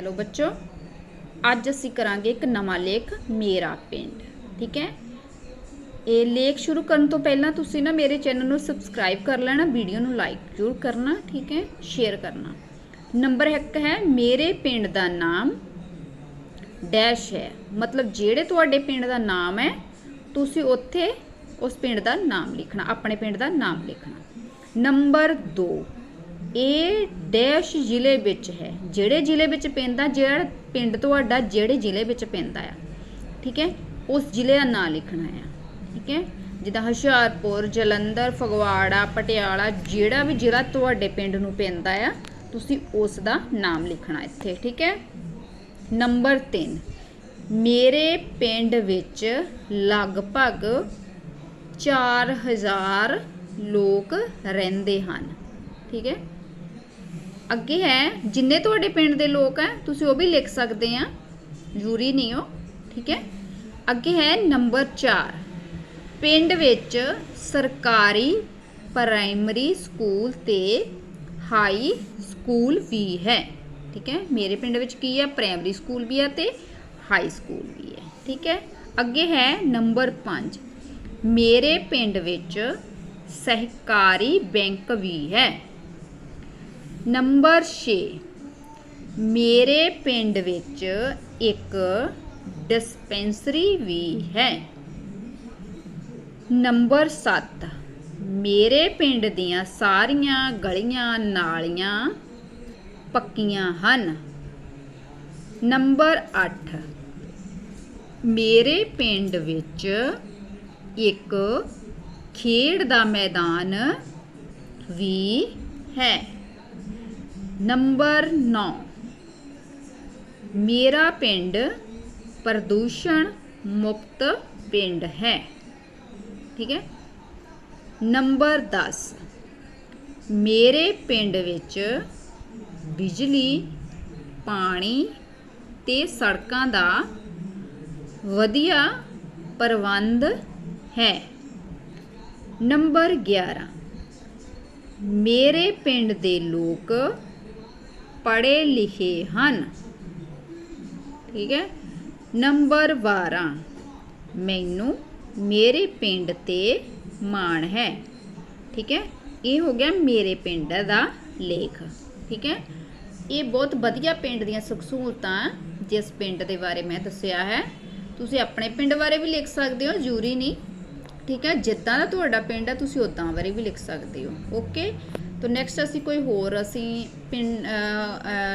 Hello ਬੱਚੋ, ਅੱਜ ਅਸੀਂ ਕਰਾਂਗੇ ਇੱਕ ਨਵਾਂ ਲੇਖ, ਮੇਰਾ ਪਿੰਡ, ਠੀਕ ਹੈ? ਇਹ ਲੇਖ ਸ਼ੁਰੂ ਕਰਨ ਤੋਂ ਪਹਿਲਾਂ ਤੁਸੀਂ ਨਾ ਮੇਰੇ ਚੈਨਲ ਨੂੰ ਸਬਸਕ੍ਰਾਈਬ ਕਰ ਲੈਣਾ ਵੀਡੀਓ ਨੂੰ ਲਾਈਕ ਜ਼ਰੂਰ ਕਰਨਾ, ਠੀਕ ਹੈ? ਸ਼ੇਅਰ ਕਰਨਾ। ਨੰਬਰ 1 ਹੈ, ਮੇਰੇ ਪਿੰਡ ਦਾ ਨਾਮ ਡੈਸ਼ ਹੈ। ਮਤਲਬ ਜਿਹੜੇ ਤੁਹਾਡੇ ਪਿੰਡ ਦਾ ਨਾਮ ਹੈ, ਤੁਸੀਂ ਉੱਥੇ ਉਸ ਪਿੰਡ ਦਾ ਨਾਮ ਲਿਖਣਾ, ਆਪਣੇ ਪਿੰਡ ਦਾ ਨਾਮ ਲਿਖਣਾ। ਨੰਬਰ 2 ਇਹ ਡੈਸ਼ ਜ਼ਿਲ੍ਹੇ ਵਿੱਚ ਹੈ। ਜਿਹੜੇ ਜ਼ਿਲ੍ਹੇ ਵਿੱਚ ਪੈਂਦਾ, ਜਿਹੜਾ ਪਿੰਡ ਤੁਹਾਡਾ ਜਿਹੜੇ ਜ਼ਿਲ੍ਹੇ ਵਿੱਚ ਪੈਂਦਾ ਆ। ਠੀਕ ਹੈ? ਉਸ ਜ਼ਿਲ੍ਹੇ ਦਾ ਨਾਮ ਲਿਖਣਾ ਆ। ਠੀਕ ਹੈ? ਜਿੱਦਾਂ ਹੁਸ਼ਿਆਰਪੁਰ, ਜਲੰਧਰ, ਫਗਵਾੜਾ, ਪਟਿਆਲਾ, ਜਿਹੜਾ ਵੀ ਜ਼ਿਲ੍ਹਾ ਤੁਹਾਡੇ ਪਿੰਡ ਨੂੰ ਪੈਂਦਾ ਆ, ਤੁਸੀਂ ਉਸ ਦਾ ਨਾਮ ਲਿਖਣਾ ਇੱਥੇ। ਠੀਕ ਹੈ? ਨੰਬਰ 3 ਮੇਰੇ ਪਿੰਡ ਵਿੱਚ ਲਗਭਗ 4000 ਲੋਕ ਰਹਿੰਦੇ ਹਨ। ਠੀਕ ਹੈ? ਅੱਗੇ ਹੈ, ਜਿੰਨੇ ਤੁਹਾਡੇ ਪਿੰਡ ਦੇ ਲੋਕ ਹੈ, ਤੁਸੀਂ ਉਹ ਵੀ ਲਿਖ ਸਕਦੇ ਆ। ਜ਼ਰੂਰੀ ਨਹੀਂ ਹੋ ਠੀਕ ਹੈ? ਅੱਗੇ ਹੈ ਨੰਬਰ 4 ਪਿੰਡ ਵਿੱਚ ਸਰਕਾਰੀ ਪ੍ਰਾਇਮਰੀ ਸਕੂਲ ਤੇ ਹਾਈ ਸਕੂਲ ਵੀ ਹੈ। ਠੀਕ ਹੈ? ਮੇਰੇ ਪਿੰਡ ਵਿੱਚ ਕੀ ਹੈ? ਪ੍ਰਾਇਮਰੀ ਸਕੂਲ ਵੀ ਹੈ ਤੇ ਹਾਈ ਸਕੂਲ ਵੀ ਹੈ। ਠੀਕ ਹੈ? ਅੱਗੇ ਹੈ ਨੰਬਰ 5 ਮੇਰੇ ਪਿੰਡ ਵਿੱਚ ਸਹਿਕਾਰੀ ਬੈਂਕ ਵੀ ਹੈ। ਨੰਬਰ 6 ਮੇਰੇ ਪਿੰਡ ਵਿੱਚ ਇੱਕ ਡਿਸਪੈਂਸਰੀ ਵੀ ਹੈ। ਨੰਬਰ 7 ਮੇਰੇ ਪਿੰਡ ਦੀਆਂ ਸਾਰੀਆਂ ਗਲੀਆਂ ਨਾਲੀਆਂ ਪੱਕੀਆਂ ਹਨ। ਨੰਬਰ 8 ਮੇਰੇ ਪਿੰਡ ਵਿੱਚ ਇੱਕ ਖੇਡ ਦਾ ਮੈਦਾਨ ਵੀ ਹੈ। ਨੰਬਰ 9 ਮੇਰਾ ਪਿੰਡ ਪ੍ਰਦੂਸ਼ਣ ਮੁਕਤ ਪਿੰਡ ਹੈ। ਠੀਕ ਹੈ? ਨੰਬਰ 10 ਮੇਰੇ ਪਿੰਡ ਵਿੱਚ ਬਿਜਲੀ, ਪਾਣੀ ਤੇ ਸੜਕਾਂ ਦਾ ਵਧੀਆ ਪ੍ਰਬੰਧ ਹੈ। ਨੰਬਰ 11 ਮੇਰੇ ਪਿੰਡ ਦੇ ਲੋਕ ਪੜ੍ਹੇ ਲਿਖੇ ਹਨ। ਠੀਕ ਹੈ। ਨੰਬਰ 12 ਮੈਨੂੰ ਮੇਰੇ ਪਿੰਡ ਤੇ ਮਾਣ ਹੈ। ਠੀਕ ਹੈ। ਇਹ ਹੋ ਗਿਆ ਮੇਰੇ ਪਿੰਡ ਦਾ ਲੇਖ। ਠੀਕ ਹੈ। ਇਹ ਬਹੁਤ ਵਧੀਆ ਪਿੰਡ ਦੀਆਂ ਸੁੱਖ ਸਹੂਲਤਾਂ ਜਿਸ ਪਿੰਡ ਦੇ ਬਾਰੇ ਮੈਂ ਦੱਸਿਆ ਹੈ। ਤੁਸੀਂ ਆਪਣੇ ਪਿੰਡ ਬਾਰੇ ਵੀ ਲਿਖ ਸਕਦੇ ਹੋ, ਜ਼ਰੂਰੀ ਨਹੀਂ। ਠੀਕ ਹੈ। ਜਿੱਦਾਂ ਦਾ ਤੁਹਾਡਾ ਪਿੰਡ ਹੈ, ਤੁਸੀਂ ਉਦਾਂ ਬਾਰੇ ਵੀ ਲਿਖ ਸਕਦੇ ਹੋ। ਓਕੇ। ਤਾਂ ਨੈਕਸਟ ਅਸੀਂ ਕੋਈ ਹੋਰ ਅਸੀਂ ਪਿੰਡ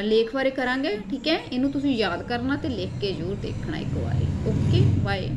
ਲੇਖ ਬਾਰੇ ਕਰਾਂਗੇ, ਠੀਕ ਹੈ? ਇਹਨੂੰ ਤੁਸੀਂ ਯਾਦ ਕਰਨਾ ਤੇ ਲਿਖ ਕੇ ਜ਼ਰੂਰ ਦੇਖਣਾ ਇੱਕ ਵਾਰੀ। Okay bye